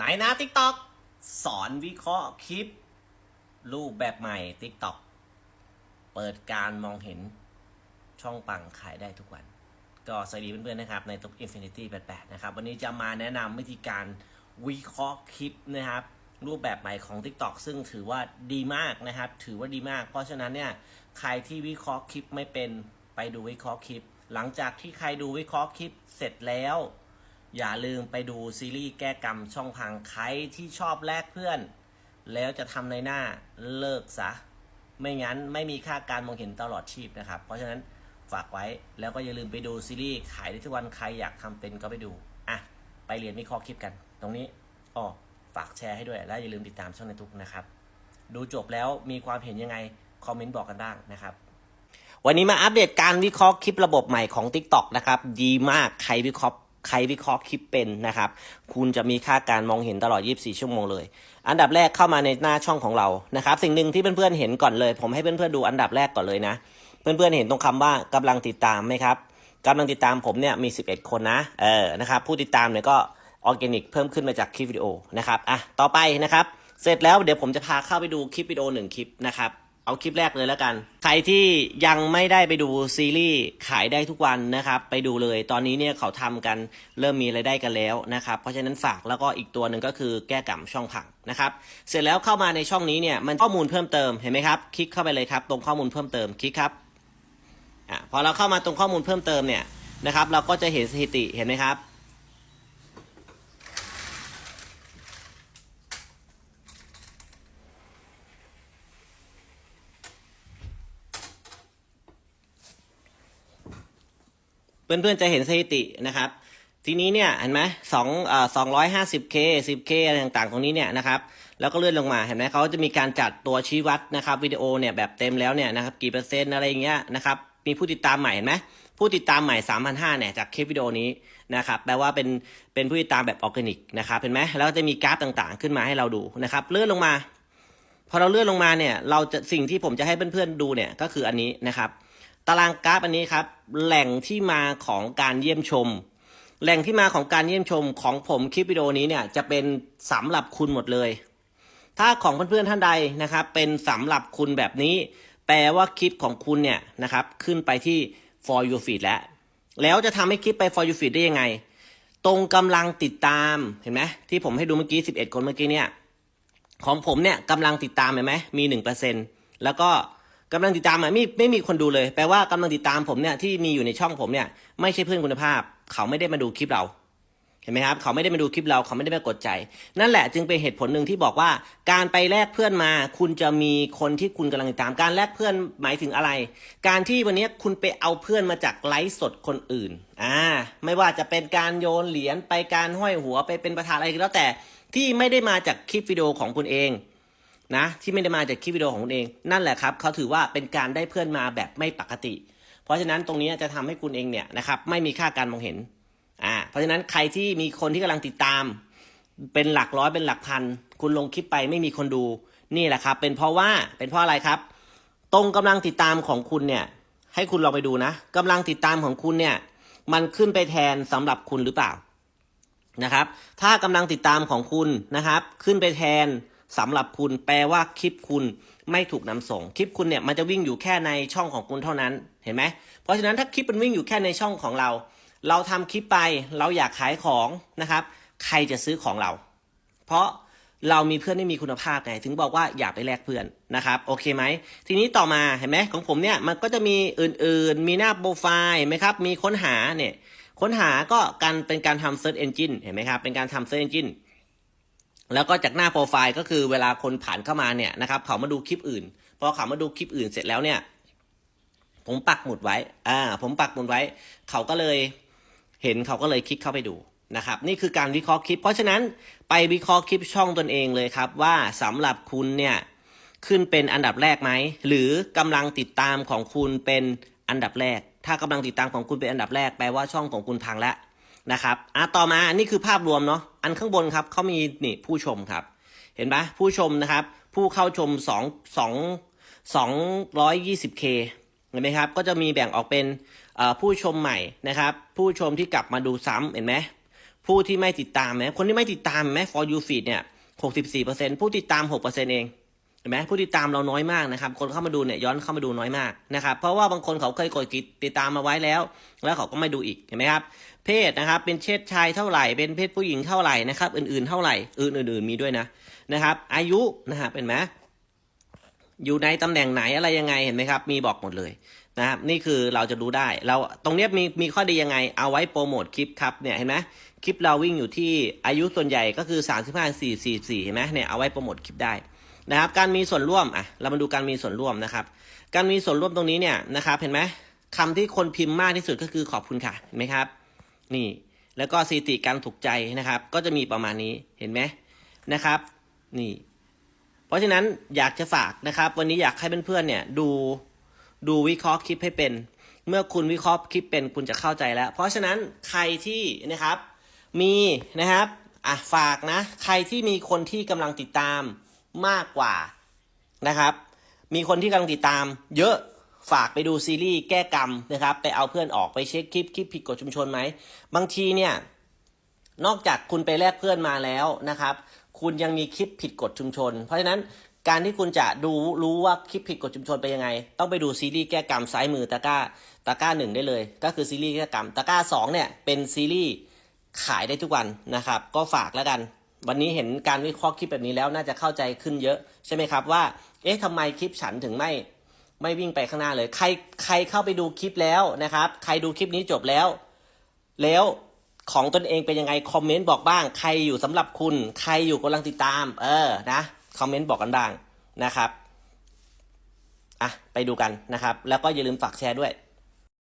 ไหนนะ TikTok สอนวิเคราะห์คลิป รูปแบบใหม่ TikTok เปิดการมองเห็นช่องปังขายได้ทุกวัน ก็สวัสดีเพื่อนๆนะครับ ในตุก Infinity 88นะครับ วันนี้จะมาแนะนำวิธีการวิเคราะห์คลิปนะครับ รูปแบบใหม่ของ TikTok ซึ่งถือว่าดีมากนะครับ ถือว่าดีมาก เพราะฉะนั้นเนี่ยใครที่วิเคราะห์คลิปไม่เป็นไปดูวิเคราะห์คลิป หลังจากที่ใครดูวิเคราะห์คลิปเสร็จแล้ว อย่าลืมไปดูซีรีส์แก้กรรมช่องพังใครที่ชอบแลกเพื่อน แล้วจะทำในหน้าเลิกซะ ไม่งั้นไม่มีค่าการมองเห็นตลอดชีพนะครับ เพราะฉะนั้นฝากไว้แล้วก็อย่าลืมไปดูซีรีส์ขายได้ทุกวันใครอยากทำเป็นก็ไปดูอะไปเรียนวิเคราะห์คลิปกัน ตรงนี้อ๋อฝากแชร์ให้ด้วยและอย่าลืมติดตามช่องในทุกนะครับ ดูจบแล้วมีความเห็นยังไงคอมเมนต์บอกกันบ้างนะครับวันนี้มาอัปเดตการวิเคราะห์คลิประบบใหม่ของ TikTok นะครับ ดีมากใครวิเคราะห์ ใครวิเคราะห์คลิปเป็นนะครับ คุณจะมีค่าการมองเห็นตลอด 24 ชั่วโมงเลย อันดับแรกเข้ามาในหน้าช่องของเรานะครับ สิ่งหนึ่งที่เพื่อนๆเห็นก่อนเลย ผมให้เพื่อนๆดูอันดับแรกก่อนเลยนะ เพื่อนๆเห็นตรงคำว่ากำลังติดตามไหมครับกำลังติดตามผมเนี่ยมี 11 คนนะเออนะครับผู้ติดตามเนี่ยก็ออร์แกนิกเพิ่มขึ้นมาจากคลิปวิดีโอนะครับอะต่อไปนะครับ เสร็จแล้วเดี๋ยวผมจะพาเข้าไปดูคลิปวิดีโอหนึ่งคลิปนะครับ เอาคลิปแรกเลยแล้วกัน ใครที่ยังไม่ได้ไปดูซีรีส์ขายได้ทุกวันนะครับ ไปดูเลย ตอนนี้เนี่ยเขาทำกันเริ่มมีรายได้กันแล้วนะครับ เพราะฉะนั้นฝากแล้วก็อีกตัวหนึ่งก็คือแก้กรรมช่องผังนะครับ เสร็จแล้วเข้ามาในช่องนี้เนี่ยมันข้อมูลเพิ่มเติมเห็นไหมครับ คลิกเข้าไปเลยครับ ตรงข้อมูลเพิ่มเติมคลิกครับอะพอเราเข้ามาตรงข้อมูลเพิ่มเติมเนี่ยนะครับ เราก็จะเห็นสถิติเห็นไหมครับ เพื่อนๆจะเห็นสถิตินะครับ ทีนี้เนี่ยเห็นไหมสองเอ่อสองร้อยห้าสิบเคสิบเคอะไรต่างๆ ตรงนี้เนี่ยนะครับ แล้วก็เลื่อนลงมาเห็นไหมเขาจะมีการจัดตัวชี้วัดนะครับวิดีโอเนี่ยแบบเต็มแล้วเนี่ยนะครับกี่เปอร์เซ็นต์อะไรอย่างเงี้ยนะครับมีผู้ติดตามใหม่เห็นไหมผู้ติดตามใหม่สามพันห้าเนี่ยจากคลิปวิดีโอนี้นะครับแปลว่าเป็นเป็นผู้ติดตามแบบออร์แกนิกนะครับเห็นไหมแล้วจะมีกราฟต่างๆ ขึ้นมาให้เราดูนะครับเลื่อนลงมา พอเราเลื่อนลงมาเนี่ยเราจะสิ่งที่ผมจะให้เพื่อนๆดูเนี่ยก็คืออันนี้นะครับ ตารางกราฟอันนี้ครับ แหล่งที่มาของการเยี่ยมชม แหล่งที่มาของการเยี่ยมชมของผมคลิปวิดีโอนี้เนี่ยจะเป็นสำหรับคุณหมดเลย ถ้าของเพื่อนๆท่านใดนะครับ เป็นสำหรับคุณแบบนี้ แปลว่าคลิปของคุณเนี่ยนะครับ ขึ้นไปที่ for you feed แล้ว แล้วจะทำให้คลิปไป for you feed ได้ยังไง ตรงกำลังติดตามเห็นไหมที่ผมให้ดูเมื่อกี้ 11 คนเมื่อกี้เนี่ยของผมเนี่ยกำลังติดตามเห็นไหมมีหนึ่งเปอร์เซ็นแล้วก็ กำลังติดตามอะไม่ไม่มีคนดูเลย แปลว่ากำลังติดตามผมเนี่ยที่มีอยู่ในช่องผมเนี่ยไม่ใช่เพื่อนคุณภาพ เขาไม่ได้มาดูคลิปเราเห็นไหมครับ เขาไม่ได้มาดูคลิปเราเขาไม่ได้มากดใจ นั่นแหละจึงเป็นเหตุผลหนึ่งที่บอกว่า การไปแลกเพื่อนมา คุณจะมีคนที่คุณกำลังติดตามการแลกเพื่อนหมายถึงอะไร การที่วันนี้คุณไปเอาเพื่อนมาจากไลฟ์สดคนอื่นอ่าไม่ว่าจะเป็นการโยนเหรียญไปการห้อยหัวไปเป็นประธานอะไรก็แล้วแต่ที่ไม่ได้มาจากคลิปวิดีโอของคุณเอง นะที่ไม่ได้มาจากคลิปวิดีโอของคุณเอง นั่นแหละครับเขาถือว่าเป็นการได้เพื่อนมาแบบไม่ปกติ เพราะฉะนั้นตรงนี้จะทำให้คุณเองเนี่ยนะครับไม่มีค่าการมองเห็นอ่าเพราะฉะนั้นใครที่มีคนที่กำลังติดตาม เป็นหลักร้อยเป็นหลักพัน คุณลงคลิปไปไม่มีคนดูนี่แหละครับ เป็นเพราะว่าเป็นเพราะอะไรครับ ตรงกำลังติดตามของคุณเนี่ยให้คุณลองไปดูนะกำลังติดตามของคุณเนี่ยมันขึ้นไปแทนสำหรับคุณหรือเปล่านะครับ ถ้ากำลังติดตามของคุณนะครับ ขึ้นไปแทน สำหรับคุณแปลว่าคลิปคุณไม่ถูกนำส่ง คลิปคุณเนี่ยมันจะวิ่งอยู่แค่ในช่องของคุณเท่านั้นเห็นไหมเพราะฉะนั้นถ้าคลิปมันวิ่งอยู่แค่ในช่องของเรา เราทำคลิปไปเราอยากขายของนะครับ ใครจะซื้อของเรา เพราะเรามีเพื่อนที่มีคุณภาพไงถึงบอกว่าอย่าไปแลกเพื่อนนะครับโอเคไหมทีนี้ต่อมาเห็นไหมของผมเนี่ยมันก็จะมีอื่นๆ มีหน้าโปรไฟล์ไหมครับมีค้นหาเนี่ยค้นหาก็การเป็นการทำ search engine เห็นไหมครับเป็นการทำ search engine แล้วก็จากหน้าโปรไฟล์ก็คือเวลาคนผ่านเข้ามาเนี่ยนะครับเขามาดูคลิปอื่นพอเขามาดูคลิปอื่นเสร็จแล้วเนี่ย ผมปักหมุดไว้ อ่า ผมปักหมุดไว้ เขาก็เลยเห็นเขาก็เลยคลิกเข้าไปดูนะครับ นี่คือการวิเคราะห์คลิป เพราะฉะนั้นไปวิเคราะห์คลิปช่องตนเองเลยครับ ว่าสำหรับคุณเนี่ยขึ้นเป็นอันดับแรกไหมหรือกำลังติดตามของคุณเป็นอันดับแรก ถ้ากำลังติดตามของคุณเป็นอันดับแรกแปลว่าช่องของคุณพังแล้ว นะครับอะต่อมานี่คือภาพรวมเนาะอันข้างบนครับเขามีนี่ผู้ชมครับ เห็นปะผู้ชมนะครับ ผู้เข้าชมสองสองสองร้อยยี่สิบเคเห็นไหมครับ ก็จะมีแบ่งออกเป็นผู้ชมใหม่นะครับ ผู้ชมที่กลับมาดูซ้ำเห็นไหมผู้ที่ไม่ติดตามไหมคนที่ไม่ติดตามไหม for you feed เนี่ยหกสิบสี่เปอร์เซ็นผู้ติดตามหกเปอร์เซ็นเอง เห็นไหมผู้ติดตามเราน้อยมากนะครับ คนเข้ามาดูเนี่ยย้อนเข้ามาดูน้อยมากนะครับ เพราะว่าบางคนเขาเคยกดติดตามมาไว้แล้ว แล้วเขาก็ไม่ดูอีกเห็นไหมครับ เพศนะครับเป็นเพศชายเท่าไหร่ เป็นเพศผู้หญิงเท่าไหร่นะครับ อื่นๆเท่าไหร่อื่นๆมีด้วยนะนะครับ อายุนะครับเป็นไหมอยู่ในตำแหน่งไหนอะไรยังไงเห็นไหมครับ มีบอกหมดเลยนะครับนี่คือเราจะรู้ได้เราตรงนี้มีมีข้อดียังไงเอาไว้โปรโมทคลิปครับเนี่ยเห็นไหมคลิปเราวิ่งอยู่ที่อายุส่วนใหญ่ก็คือ 35 44เห็นไหมเนี่ยเอาไว้โปรโมทคลิปได้ นะครับการมีส่วนร่วมอะเรามาดูการมีส่วนร่วมนะครับ การมีส่วนร่วมตรงนี้เนี่ยนะครับเห็นไหมคำที่คนพิมพ์มากที่สุดก็คือขอบคุณค่ะเห็นไหมครับ นี่แล้วก็สถิติการถูกใจนะครับ ก็จะมีประมาณนี้เห็นไหมนะครับ นี่ เพราะฉะนั้นอยากจะฝากนะครับ วันนี้อยากให้เพื่อนๆเนี่ยดูดูวิเคราะห์คลิปให้เป็น เมื่อคุณวิเคราะห์คลิปเป็นคุณจะเข้าใจแล้ว เพราะฉะนั้นใครที่นะครับมีนะครับอะฝากนะ ใครที่มีคนที่กำลังติดตาม มากกว่านะครับ มีคนที่กำลังติดตาม เยอะฝากไปดูซีรีส์แก้กรรมนะครับ ไปเอาเพื่อนออกไปเช็คคลิปคลิปผิดกฎชุมชนไหม บางทีเนี่ย นอกจากคุณไปแลกเพื่อนมาแล้วนะครับ คุณยังมีคลิปผิดกฎชุมชน เพราะฉะนั้นการที่คุณจะดูรู้ว่าคลิปผิดกฎชุมชนเป็นยังไง ต้องไปดูซีรีส์แก้กรรมซ้ายมือตะก้าตะก้าหนึ่งได้เลย ก็คือซีรีส์แก้กรรมตะก้าสองเนี่ยเป็นซีรีส์ขายได้ทุกวันนะครับ ก็ฝากแล้วกัน วันนี้เห็นการวิเคราะห์คลิปแบบนี้แล้วน่าจะเข้าใจขึ้นเยอะใช่ไหมครับว่า เอ๊ะทำไมคลิปฉันถึงไม่ไม่วิ่งไปข้างหน้าเลย ใครใครเข้าไปดูคลิปแล้วนะครับ ใครดูคลิปนี้จบแล้ว แล้วของตนเองเป็นยังไงคอมเมนต์บอกบ้าง ใครอยู่สำหรับคุณ ใครอยู่กำลังติดตาม เออนะคอมเมนต์บอกกันบ้างนะครับอะไปดูกันนะครับ แล้วก็อย่าลืมฝากแชร์ด้วย